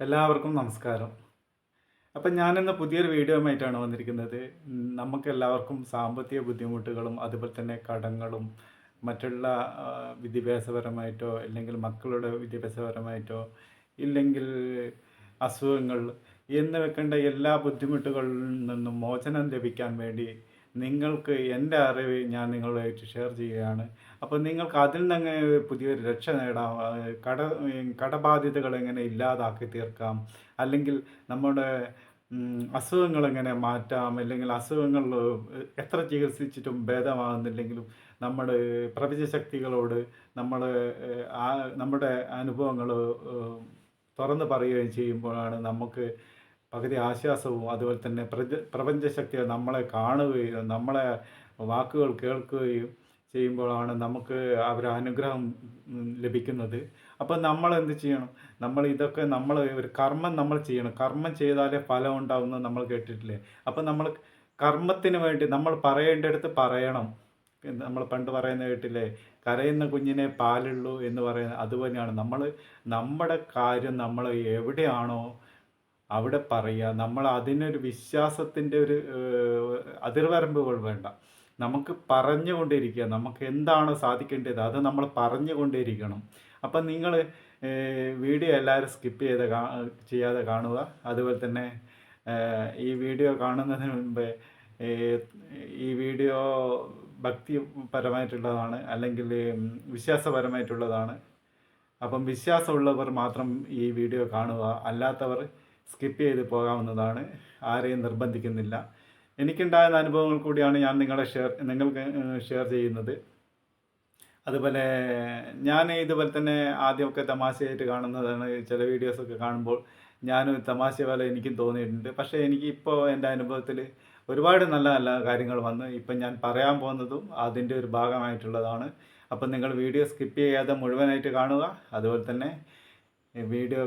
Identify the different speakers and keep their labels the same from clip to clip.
Speaker 1: എല്ലാവർക്കും നമസ്കാരം. അപ്പം ഞാനിന്ന് പുതിയൊരു വീഡിയോയുമായിട്ടാണ് വന്നിരിക്കുന്നത്. നമുക്ക് എല്ലാവർക്കും സാമ്പത്തിക ബുദ്ധിമുട്ടുകളും അതുപോലെ തന്നെ കടങ്ങളും മറ്റുള്ള വിദ്യാഭ്യാസപരമായിട്ടോ അല്ലെങ്കിൽ മക്കളുടെ വിദ്യാഭ്യാസപരമായിട്ടോ ഇല്ലെങ്കിൽ അസുഖങ്ങൾ എന്ന് വെക്കേണ്ട എല്ലാ ബുദ്ധിമുട്ടുകളിൽ നിന്നും മോചനം ലഭിക്കാൻ വേണ്ടി നിങ്ങൾക്ക് എന്റെ അറിവ് ഞാൻ നിങ്ങളുമായിട്ട് ഷെയർ ചെയ്യുകയാണ്. അപ്പോൾ നിങ്ങൾക്ക് അതിൽ നിന്ന് പുതിയൊരു രക്ഷ നേടാം. കട കടബാധ്യതകൾ എങ്ങനെ ഇല്ലാതാക്കി തീർക്കാം? അല്ലെങ്കിൽ നമ്മുടെ അസുഖങ്ങൾ എങ്ങനെ മാറ്റാം? അല്ലെങ്കിൽ അസുഖങ്ങൾ എത്ര ചികിത്സിച്ചിട്ടും ഭേദമാകുന്നില്ലെങ്കിലും നമ്മുടെ പ്രപഞ്ചശക്തികളോട് നമ്മൾ നമ്മുടെ അനുഭവങ്ങൾ തുറന്ന് പറയുകയും ചെയ്യുമ്പോഴാണ് നമുക്ക് പകുതി ആശ്വാസവും അതുപോലെ തന്നെ പ്രജ പ്രപഞ്ചശക്തി നമ്മളെ കാണുകയും നമ്മളെ വാക്കുകൾ കേൾക്കുകയും ചെയ്യുമ്പോഴാണ് നമുക്ക് അവരുടെ അനുഗ്രഹം ലഭിക്കുന്നത്. അപ്പോൾ നമ്മൾ എന്ത് ചെയ്യണം? നമ്മൾ ഇതൊക്കെ നമ്മൾ ഒരു കർമ്മം നമ്മൾ ചെയ്യണം. കർമ്മം ചെയ്താലേ ഫലം ഉണ്ടാവുമെന്ന് നമ്മൾ കേട്ടിട്ടില്ലേ? അപ്പോൾ നമ്മൾ കർമ്മത്തിന് വേണ്ടി നമ്മൾ പറയേണ്ടടുത്ത് പറയണം. നമ്മൾ പണ്ട് പറയുന്ന കേട്ടില്ലേ? കരയുന്ന കുഞ്ഞിനെ പാലുള്ളൂ എന്ന് പറയുന്നത് അതുപോലെയാണ് നമ്മൾ നമ്മുടെ കാര്യം നമ്മൾ എവിടെയാണോ അവിടെ പറയുക. നമ്മൾ അതിനൊരു വിശ്വാസത്തിന്റെ ഒരു അതിർവരമ്പുകൾ വേണ്ട. നമുക്ക് പറഞ്ഞുകൊണ്ടിരിക്കുക. നമുക്ക് എന്താണോ സാധിക്കേണ്ടത്? അത് നമ്മൾ പറഞ്ഞുകൊണ്ടിരിക്കണം. അപ്പം നിങ്ങൾ വീഡിയോ എല്ലാവരും സ്കിപ്പ് ചെയ്ത് ചെയ്യാതെ കാണുക. അതുപോലെ തന്നെ ഈ വീഡിയോ കാണുന്നതിന് മുൻപേ ഈ വീഡിയോ ഭക്തിപരമായിട്ടുള്ളതാണ് അല്ലെങ്കിൽ വിശ്വാസപരമായിട്ടുള്ളതാണ്. അപ്പം വിശ്വാസമുള്ളവർ മാത്രം ഈ വീഡിയോ കാണുക. അല്ലാത്തവർ സ്കിപ്പ് ചെയ്ത് പോകാവുന്നതാണ് ആരെയും നിർബന്ധിക്കുന്നില്ല. എനിക്കുണ്ടായ അനുഭവങ്ങൾ കൂടിയാണ് ഞാൻ നിങ്ങളെ ഷെയർ നിങ്ങൾക്ക് ഷെയർ ചെയ്യുന്നത്. അതുപോലെ ഞാൻ ഇതുപോലെ തന്നെ ആദ്യമൊക്കെ തമാശയായിട്ട് കാണുന്നതാണ് ചില വീഡിയോസൊക്കെ കാണുമ്പോൾ ഞാനും തമാശ പോലെ എനിക്കും തോന്നിയിട്ടുണ്ട്. പക്ഷേ എനിക്ക് ഇപ്പോൾ എന്റെ അനുഭവത്തിൽ ഒരുപാട് നല്ല നല്ല കാര്യങ്ങൾ വന്നു ഇപ്പം ഞാൻ പറയാൻ പോകുന്നതും അതിന്റെ ഒരു ഭാഗമായിട്ടുള്ളതാണ്. അപ്പം നിങ്ങൾ വീഡിയോ സ്കിപ്പ് ചെയ്യാതെ മുഴുവനായിട്ട് കാണുക. അതുപോലെ തന്നെ വീഡിയോ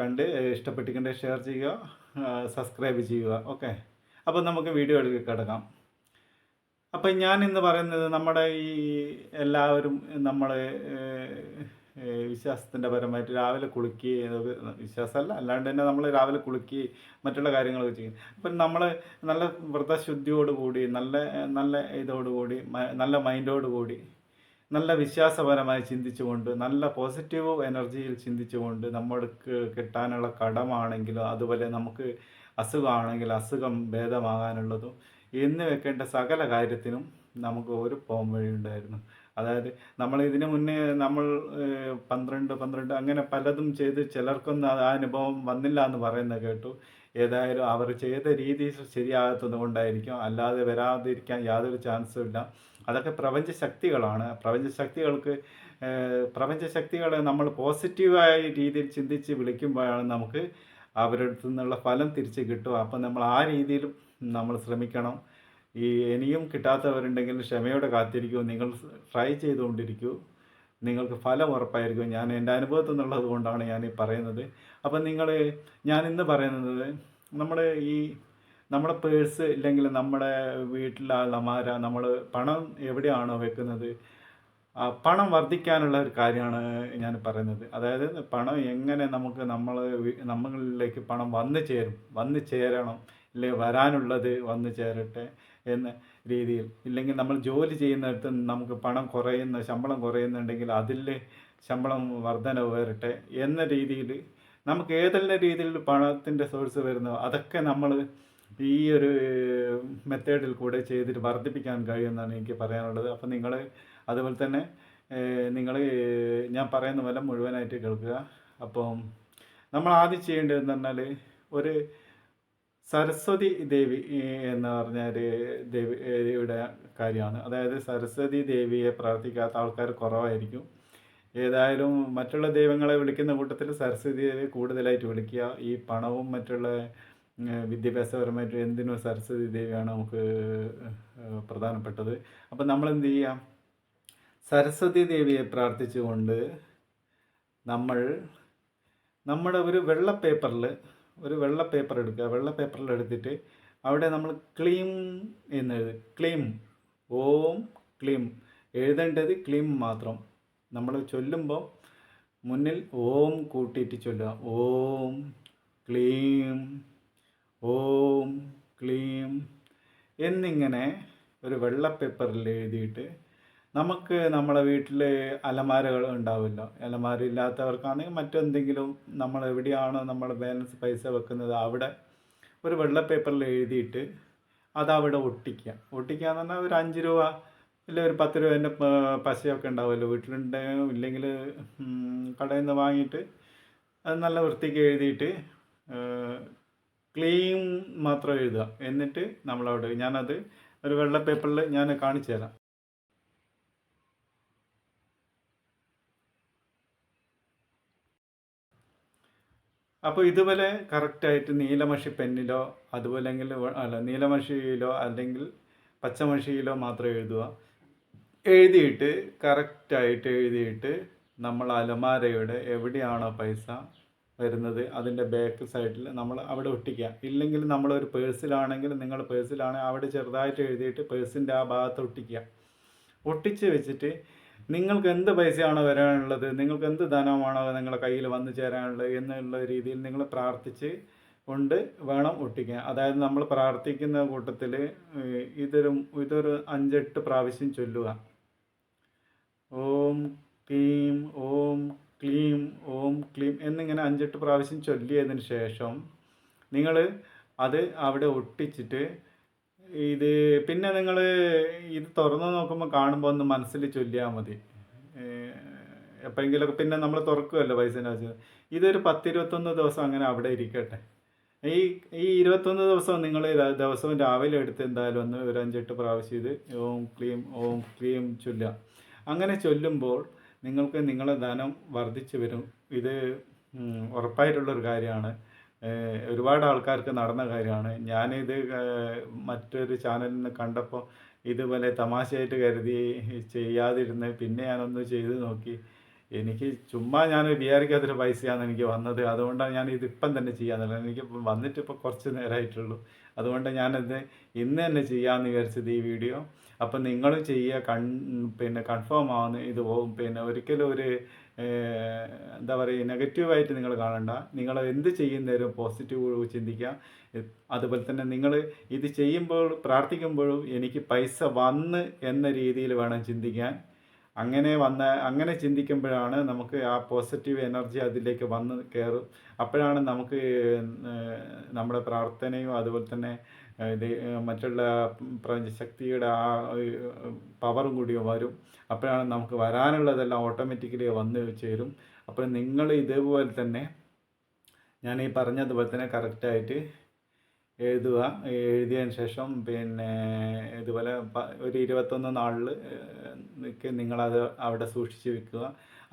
Speaker 1: കണ്ട് ഇഷ്ടപ്പെട്ടിക്കണ്ട ഷെയർ ചെയ്യുക സബ്സ്ക്രൈബ് ചെയ്യുക. ഓക്കെ അപ്പോൾ നമുക്ക് വീഡിയോയിലേക്ക് കിടക്കാം. അപ്പം ഞാൻ ഇന്ന് പറയുന്നത് നമ്മുടെ ഈ എല്ലാവരും നമ്മൾ വിശ്വാസത്തിന്റെ പരമായിട്ട് രാവിലെ കുളിക്കുകയും വിശ്വാസമല്ല അല്ലാണ്ട് തന്നെ നമ്മൾ രാവിലെ കുളിക്കുകയും മറ്റുള്ള കാര്യങ്ങളൊക്കെ ചെയ്യും. അപ്പം നമ്മൾ നല്ല വ്രതശുദ്ധിയോടുകൂടി നല്ല നല്ല ഇതോടുകൂടി നല്ല മൈൻഡോടുകൂടി നല്ല വിശ്വാസപരമായി ചിന്തിച്ചുകൊണ്ട് നല്ല പോസിറ്റീവ് എനർജിയിൽ ചിന്തിച്ചുകൊണ്ട് നമ്മൾക്ക് കിട്ടാനുള്ള കടമാണെങ്കിലും അതുപോലെ നമുക്ക് അസുഖമാണെങ്കിൽ അസുഖം ഭേദമാകാനുള്ളതും എന്ന് വെക്കേണ്ട സകല കാര്യത്തിനും നമുക്ക് ഒരു പോം വഴി ഉണ്ടായിരുന്നു. അതായത് നമ്മൾ ഇതിനു മുന്നേ നമ്മൾ പന്ത്രണ്ട് പന്ത്രണ്ട് അങ്ങനെ പലതും ചെയ്ത് ചിലർക്കൊന്നും ആ അനുഭവം വന്നില്ല എന്ന് പറയുന്നത് കേട്ടു. ഏതായാലും അവർ ചെയ്ത രീതി ശരിയാകാത്തത് കൊണ്ടായിരിക്കും. അല്ലാതെ വരാതിരിക്കാൻ യാതൊരു ചാൻസും ഇല്ല. അതൊക്കെ പ്രപഞ്ച ശക്തികളാണ് പ്രപഞ്ച ശക്തികൾക്ക് ഏഹ്, പ്രപഞ്ച ശക്തികളെ നമ്മൾ പോസിറ്റീവായ രീതിയിൽ ചിന്തിച്ച് വിളിക്കുമ്പോഴാണ് നമുക്ക് അവരുടെ അടുത്ത് നിന്നുള്ള ഫലം തിരിച്ച് കിട്ടുക. അപ്പം നമ്മൾ ആ രീതിയിലും നമ്മൾ ശ്രമിക്കണം. ഈ ഇനിയും കിട്ടാത്തവരുണ്ടെങ്കിൽ ക്ഷമയോടെ കാത്തിരിക്കൂ. നിങ്ങൾ ട്രൈ ചെയ്തുകൊണ്ടിരിക്കൂ. നിങ്ങൾക്ക് ഫലം ഉറപ്പായിരിക്കും. ഞാൻ എന്റെ അനുഭവത്തിൽ നിന്നുള്ളത് കൊണ്ടാണ് ഞാൻ ഈ പറയുന്നത്. അപ്പം നിങ്ങൾ ഞാൻ ഇന്ന് പറയുന്നത് നമ്മുടെ ഈ നമ്മുടെ പേഴ്സ് ഇല്ലെങ്കിൽ നമ്മുടെ വീട്ടിലെ അലമാര നമ്മൾ പണം എവിടെയാണോ വെക്കുന്നത്? പണം വർദ്ധിക്കാനുള്ള ഒരു കാര്യമാണ് ഞാൻ പറയുന്നത്. അതായത് പണം എങ്ങനെ നമുക്ക് നമ്മൾ നമ്മളിലേക്ക് പണം വന്നു ചേരും വന്നു ചേരണം ഇല്ലേ വരാനുള്ളത് വന്നു ചേരട്ടെ എന്ന രീതിയിൽ. ഇല്ലെങ്കിൽ നമ്മൾ ജോലി ചെയ്യുന്നിടത്ത് നമുക്ക് പണം കുറയുന്ന ശമ്പളം കുറയുന്നുണ്ടെങ്കിൽ അതിൽ ശമ്പളം വർധനവ് വരട്ടെ എന്ന രീതിയിൽ നമുക്ക് ഏതെല്ലാം രീതിയിൽ പണത്തിന്റെ സോഴ്സ് വരുന്നോ അതൊക്കെ നമ്മൾ ഈ ഒരു മെത്തേഡിൽ കൂടെ ചെയ്തിട്ട് വർദ്ധിപ്പിക്കാൻ കഴിയുമെന്നാണ് എനിക്ക് പറയാനുള്ളത്. അപ്പം നിങ്ങൾ അതുപോലെ തന്നെ നിങ്ങൾ ഞാൻ പറയുന്ന പോലെ മുഴുവനായിട്ട് കേൾക്കുക. അപ്പം നമ്മൾ ആദ്യം ചെയ്യേണ്ടതെന്ന് പറഞ്ഞാൽ ഒരു സരസ്വതി ദേവി എന്ന് പറഞ്ഞാൽ ദേവി ദേവിയുടെ കാര്യമാണ്. അതായത് സരസ്വതി ദേവിയെ പ്രാർത്ഥിക്കാത്ത ആൾക്കാർ കുറവായിരിക്കും. ഏതായാലും മറ്റുള്ള ദൈവങ്ങളെ വിളിക്കുന്ന കൂട്ടത്തിൽ സരസ്വതി ദേവി കൂടുതലായിട്ട് വിളിക്കുക. ഈ പണവും മറ്റുള്ള വിദ്യാഭ്യാസപരമായിട്ട് എന്തിനോ സരസ്വതി ദേവിയാണ് നമുക്ക് പ്രധാനപ്പെട്ടത്. അപ്പം നമ്മൾ എന്ത് ചെയ്യാം? സരസ്വതി ദേവിയെ പ്രാർത്ഥിച്ചുകൊണ്ട് നമ്മൾ നമ്മുടെ ഒരു വെള്ള പേപ്പറിൽ ഒരു വെള്ള പേപ്പർ എടുക്കുക. വെള്ള പേപ്പറിൽ എടുത്തിട്ട് അവിടെ നമ്മൾ ക്ലീം എന്ന് ക്ലീം ഓം ക്ലീം എഴുതേണ്ടത് ക്ലീം മാത്രം. നമ്മൾ ചൊല്ലുമ്പോൾ മുന്നിൽ ഓം കൂട്ടിയിട്ട് ചൊല്ലുക. ഓം ക്ലീം ഓം ക്ലീം എന്നിങ്ങനെ ഒരു വെള്ള പേപ്പറിൽ എഴുതിയിട്ട് നമുക്ക് നമ്മുടെ വീട്ടിൽ അലമാരകൾ ഉണ്ടാവുമല്ലോ അലമാര ഇല്ലാത്തവർക്കാണെങ്കിൽ മറ്റെന്തെങ്കിലും നമ്മൾ എവിടെയാണോ നമ്മൾ ബാലൻസ് പൈസ വെക്കുന്നത് അവിടെ ഒരു വെള്ള പേപ്പറിൽ എഴുതിയിട്ട് അതവിടെ ഒട്ടിക്കുക. ഒട്ടിക്കുക എന്ന് പറഞ്ഞാൽ ഒരു അഞ്ച് രൂപ ഇല്ല ഒരു പത്ത് രൂപേന്റെ പശയൊക്കെ ഉണ്ടാവുമല്ലോ. വീട്ടിലുണ്ട് ഇല്ലെങ്കിൽ കടയിൽ നിന്ന് വാങ്ങിയിട്ട് അത് നല്ല വൃത്തിക്ക് എഴുതിയിട്ട് ക്ലീൻ മാത്രം എഴുതുക. എന്നിട്ട് നമ്മളവിടെ ഞാനത് ഒരു വെള്ള പേപ്പറിൽ ഞാൻ കാണിച്ചു തരാം. അപ്പോൾ ഇതുപോലെ കറക്റ്റായിട്ട് നീലമഷി പെന്നിലോ അതുപോലെ അല്ലെങ്കിൽ അല്ല നീലമഷിയിലോ അല്ലെങ്കിൽ പച്ചമഷിയിലോ മാത്രം എഴുതുക. എഴുതിയിട്ട് കറക്റ്റായിട്ട് എഴുതിയിട്ട് നമ്മൾ അലമാരയുടെ എവിടെയാണോ പൈസ വരുന്നത് അതിന്റെ ബാക്ക് സൈഡിൽ നമ്മൾ അവിടെ ഒട്ടിക്കുക. ഇല്ലെങ്കിൽ നമ്മളൊരു പേഴ്സിലാണെങ്കിൽ നിങ്ങൾ പേഴ്സിലാണെങ്കിൽ അവിടെ ചെറുതായിട്ട് എഴുതിയിട്ട് പേഴ്സിന്റെ ആ ഭാഗത്ത് ഒട്ടിക്കുക. ഒട്ടിച്ച് വെച്ചിട്ട് നിങ്ങൾക്ക് എന്ത് പൈസയാണോ വരാനുള്ളത് നിങ്ങൾക്ക് എന്ത് ധനമാണോ നിങ്ങളുടെ കയ്യിൽ വന്നു ചേരാനുള്ളത് എന്നുള്ള രീതിയിൽ നിങ്ങൾ പ്രാർത്ഥിച്ച് കൊണ്ട് വേണം ഒട്ടിക്കാൻ. അതായത് നമ്മൾ പ്രാർത്ഥിക്കുന്ന കൂട്ടത്തിൽ ഇതൊരു ഇതൊരു അഞ്ചെട്ട് പ്രാവശ്യം ചൊല്ലുക. ഓം ക്ലീം ഓം ക്ലീം ഓം ക്ലീം എന്നിങ്ങനെ അഞ്ചെട്ട് പ്രാവശ്യം ചൊല്ലിയതിന് ശേഷം നിങ്ങൾ അത് അവിടെ ഒട്ടിച്ചിട്ട് ഇത് പിന്നെ നിങ്ങൾ ഇത് തുറന്നു നോക്കുമ്പോൾ കാണുമ്പോൾ ഒന്ന് മനസ്സിൽ ചൊല്ലിയാൽ മതി. എപ്പോഴെങ്കിലുമൊക്കെ പിന്നെ നമ്മൾ തുറക്കുമല്ലോ പൈസേന്റെ ആവശ്യം. ഇതൊരു പത്തിരുപത്തൊന്ന് ദിവസം അങ്ങനെ അവിടെ ഇരിക്കട്ടെ. ഈ ഈ ഇരുപത്തൊന്ന് ദിവസം നിങ്ങൾ ദിവസവും രാവിലെ എടുത്ത് എന്തായാലും ഒന്ന് ഒരു അഞ്ചെട്ട് പ്രാവശ്യം ഇത് ഓം ക്ലീം ഓം ക്ലീം ചൊല്ലുക. അങ്ങനെ ചൊല്ലുമ്പോൾ നിങ്ങൾക്ക് നിങ്ങളുടെ ധനം വർദ്ധിച്ചു വരും. ഇത് ഉറപ്പായിട്ടുള്ളൊരു കാര്യമാണ്. ഒരുപാട് ആൾക്കാർക്ക് നടന്ന കാര്യമാണ്. ഞാനിത് മറ്റൊരു ചാനലിൽ നിന്ന് കണ്ടപ്പോൾ ഇതുപോലെ തമാശയായിട്ട് കരുതി ചെയ്യാതിരുന്ന് പിന്നെ ഞാനൊന്ന് ചെയ്ത് നോക്കി. എനിക്ക് ചുമ്മാ ഞാൻ വിചാരിക്കാത്തൊരു പൈസയാണ് എനിക്ക് വന്നത്. അതുകൊണ്ടാണ് ഞാൻ ഇതിപ്പം തന്നെ ചെയ്യാന്നുള്ളത് വന്നിട്ട് ഇപ്പോൾ കുറച്ച് നേരമായിട്ടുള്ളൂ അതുകൊണ്ട് ഞാനത് ഇന്ന് തന്നെ ചെയ്യാമെന്ന് വിചാരിച്ചത് ഈ വീഡിയോ. അപ്പം നിങ്ങളും ചെയ്യുക. കൺ പിന്നെ കൺഫേം ആവുന്ന. ഇത് പോകും പിന്നെ ഒരിക്കലും ഒരു എന്താ പറയുക നെഗറ്റീവായിട്ട് നിങ്ങൾ കാണണ്ട. നിങ്ങൾ എന്ത് ചെയ്യുന്നതിനും പോസിറ്റീവ് ചിന്തിക്കുക. അതുപോലെ തന്നെ നിങ്ങൾ ഇത് ചെയ്യുമ്പോൾ പ്രാർത്ഥിക്കുമ്പോഴും എനിക്ക് പൈസ വന്ന് എന്ന രീതിയിൽ വേണം ചിന്തിക്കാൻ. അങ്ങനെ വന്ന അങ്ങനെ ചിന്തിക്കുമ്പോഴാണ് നമുക്ക് ആ പോസിറ്റീവ് എനർജി അതിലേക്ക് വന്ന് കയറും അപ്പോഴാണ് നമുക്ക് നമ്മുടെ പ്രാർത്ഥനയും അതുപോലെ തന്നെ ഇത് മറ്റുള്ള പ്രപഞ്ചശക്തിയുടെ ആ പവറും കൂടി വരും. അപ്പോഴാണ് നമുക്ക് വരാനുള്ളതെല്ലാം ഓട്ടോമാറ്റിക്കലി വന്ന് ചേരും. അപ്പോൾ നിങ്ങൾ ഇതേപോലെ തന്നെ ഞാൻ ഈ പറഞ്ഞതുപോലെ തന്നെ കറക്റ്റായിട്ട് എഴുതുക എഴുതിയതിന് ശേഷം പിന്നെ ഇതുപോലെ ഒരു ഇരുപത്തൊന്ന് നാളിൽ നിങ്ങളത് അവിടെ സൂക്ഷിച്ച് വെക്കുക.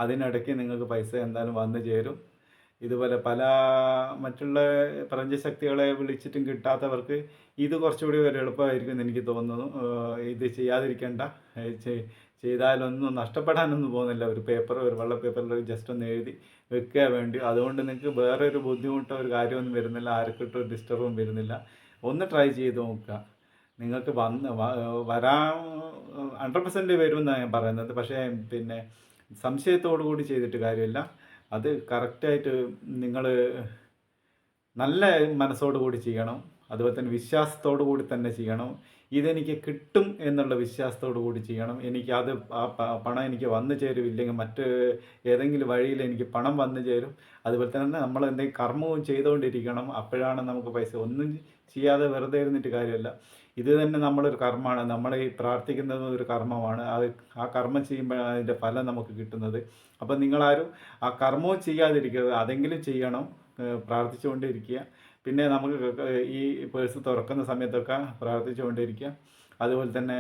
Speaker 1: അതിനിടയ്ക്ക് നിങ്ങൾക്ക് പൈസ എന്തായാലും വന്നു ചേരും. ഇതുപോലെ പല മറ്റുള്ള പ്രപഞ്ചശക്തികളെ വിളിച്ചിട്ടും കിട്ടാത്തവർക്ക് ഇത് കുറച്ചുകൂടി ഒരു എളുപ്പമായിരിക്കും എനിക്ക് തോന്നുന്നു. ഇത് ചെയ്യാതിരിക്കേണ്ട. ചെയ്താലൊന്നും നഷ്ടപ്പെടാനൊന്നും പോകുന്നില്ല. ഒരു പേപ്പർ ഒരു വെള്ള പേപ്പറിൽ ജസ്റ്റ് ഒന്ന് എഴുതി വെക്കുക വേണ്ടി. അതുകൊണ്ട് നിങ്ങൾക്ക് വേറെ ഒരു ബുദ്ധിമുട്ടോ ഒരു കാര്യമൊന്നും വരുന്നില്ല. ആർക്കിട്ടോ ഡിസ്റ്റർബും വരുന്നില്ല. ഒന്ന് ട്രൈ ചെയ്ത് നോക്കുക. നിങ്ങൾക്ക് വന്ന് വരാൻ ഹൺഡ്രഡ് പെർസെന്റ് വരുമെന്നാണ് ഞാൻ പറയുന്നത്. പക്ഷേ പിന്നെ സംശയത്തോടു കൂടി ചെയ്തിട്ട് കാര്യമില്ല. അത് കറക്റ്റായിട്ട് നിങ്ങൾ നല്ല മനസ്സോടു കൂടി ചെയ്യണം. അതുപോലെ തന്നെ വിശ്വാസത്തോടു കൂടി തന്നെ ചെയ്യണം. ഇതെനിക്ക് കിട്ടും എന്നുള്ള വിശ്വാസത്തോടു കൂടി ചെയ്യണം. എനിക്ക് അത് ആ പണം എനിക്ക് വന്നു ചേരും ഇല്ലെങ്കിൽ മറ്റ് ഏതെങ്കിലും വഴിയിൽ എനിക്ക് പണം വന്നു ചേരും. അതുപോലെ തന്നെ നമ്മൾ എന്തെങ്കിലും കർമ്മവും ചെയ്തുകൊണ്ടിരിക്കണം. അപ്പോഴാണ് നമുക്ക് പൈസ. ഒന്നും ചെയ്യാതെ വെറുതെ ഇരുന്നിട്ട് കാര്യമല്ല. ഇത് തന്നെ നമ്മളൊരു കർമ്മമാണ്. നമ്മൾ ഈ പ്രാർത്ഥിക്കുന്നത് ഒരു കർമ്മമാണ്. അത് ആ കർമ്മം ചെയ്യുമ്പോഴാണ് അതിന്റെ ഫലം നമുക്ക് കിട്ടുന്നത്. അപ്പം നിങ്ങളാരും ആ കർമ്മവും ചെയ്യാതിരിക്കരുത്. അതെങ്കിലും ചെയ്യണം. പ്രാർത്ഥിച്ചുകൊണ്ടിരിക്കുക. പിന്നെ നമുക്ക് ഈ പേഴ്സ് തുറക്കുന്ന സമയത്തൊക്കെ പ്രാർത്ഥിച്ചുകൊണ്ടിരിക്കുക. അതുപോലെ തന്നെ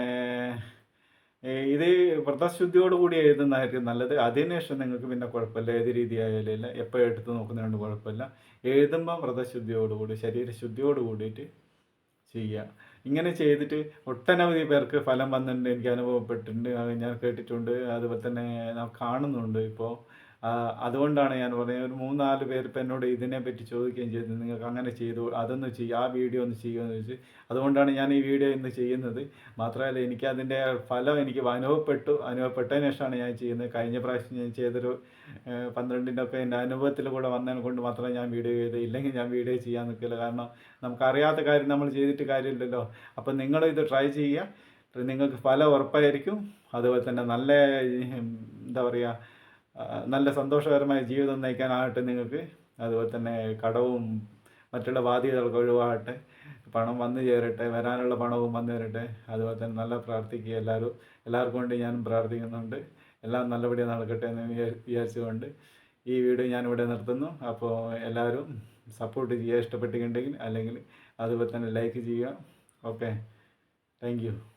Speaker 1: ഇത് വ്രതശുദ്ധിയോട് കൂടി എഴുതുന്നതായിരിക്കും നല്ലത്. അതിനുശേഷം നിങ്ങൾക്ക് പിന്നെ കുഴപ്പമില്ല. ഏത് രീതി ആയാലും ഇല്ല. എപ്പോൾ എടുത്ത് നോക്കുന്നതുകൊണ്ട് കുഴപ്പമില്ല. എഴുതുമ്പോൾ വ്രതശുദ്ധിയോടുകൂടി ശരീരശുദ്ധിയോട് കൂടിയിട്ട് ചെയ്യുക. ഇങ്ങനെ ചെയ്തിട്ട് ഒട്ടനവധി പേർക്ക് ഫലം വന്നിട്ടുണ്ട്. എനിക്ക് അനുഭവപ്പെട്ടിട്ടുണ്ട്. ഞാൻ കേട്ടിട്ടുണ്ട്. അതുപോലെ തന്നെ കാണുന്നുണ്ട് ഇപ്പോൾ. അതുകൊണ്ടാണ് ഞാൻ പറയുന്നത് ഒരു മൂന്നാൽ പേര് ഇപ്പം എന്നോട് ഇതിനെപ്പറ്റി ചോദിക്കുകയും ചെയ്തു നിങ്ങൾക്ക് അങ്ങനെ ചെയ്തു അതൊന്ന് ചെയ്യുക ആ വീഡിയോ ഒന്ന് ചെയ്യുമെന്ന് ചോദിച്ചു അതുകൊണ്ടാണ് ഞാൻ ഈ വീഡിയോ ഇന്ന് ചെയ്യുന്നത്. മാത്രമല്ല എനിക്ക് അതിന്റെ ഫലം എനിക്ക് അനുഭവപ്പെട്ടു. അനുഭവപ്പെട്ടതിന് ശേഷമാണ് ഞാൻ ചെയ്യുന്നത്. കഴിഞ്ഞ പ്രാവശ്യം ഞാൻ ചെയ്തൊരു പന്ത്രണ്ടിന്റെ ഒക്കെ എന്റെ അനുഭവത്തിൽ കൂടെ വന്നതിനെ കൊണ്ട് മാത്രമേ ഞാൻ വീഡിയോ ചെയ്ത് ഇല്ലെങ്കിൽ ഞാൻ വീഡിയോ ചെയ്യാൻ നിൽക്കില്ല. കാരണം നമുക്കറിയാത്ത കാര്യം നമ്മൾ ചെയ്തിട്ട് കാര്യമില്ലല്ലോ. അപ്പം നിങ്ങൾ ഇത് ട്രൈ ചെയ്യുക. നിങ്ങൾക്ക് ഫലം ഉറപ്പായിരിക്കും. അതുപോലെ തന്നെ നല്ല എന്താ പറയുക നല്ല സന്തോഷകരമായ ജീവിതം നയിക്കാനാകട്ടെ നിങ്ങൾക്ക്. അതുപോലെ തന്നെ കടവും മറ്റുള്ള ബാധ്യതകളൊക്കെ ഒഴിവാകട്ടെ. പണം വന്നു ചേരട്ടെ വരാനുള്ള പണവും വന്നു ചേരട്ടെ. അതുപോലെ തന്നെ നല്ല പ്രാർത്ഥിക്കുക എല്ലാവരും. എല്ലാവർക്കും വേണ്ടി ഞാനും പ്രാർത്ഥിക്കുന്നുണ്ട്. എല്ലാം നല്ലപടി നടക്കട്ടെ എന്ന് വിചാ- വിചാരിച്ചുകൊണ്ട് ഈ വീഡിയോ ഞാനിവിടെ നിർത്തുന്നു. അപ്പോൾ എല്ലാവരും സപ്പോർട്ട് ചെയ്യുക ഇഷ്ടപ്പെട്ടിട്ടുണ്ടെങ്കിൽ അല്ലെങ്കിൽ അതുപോലെ തന്നെ ലൈക്ക് ചെയ്യുക. Okay thank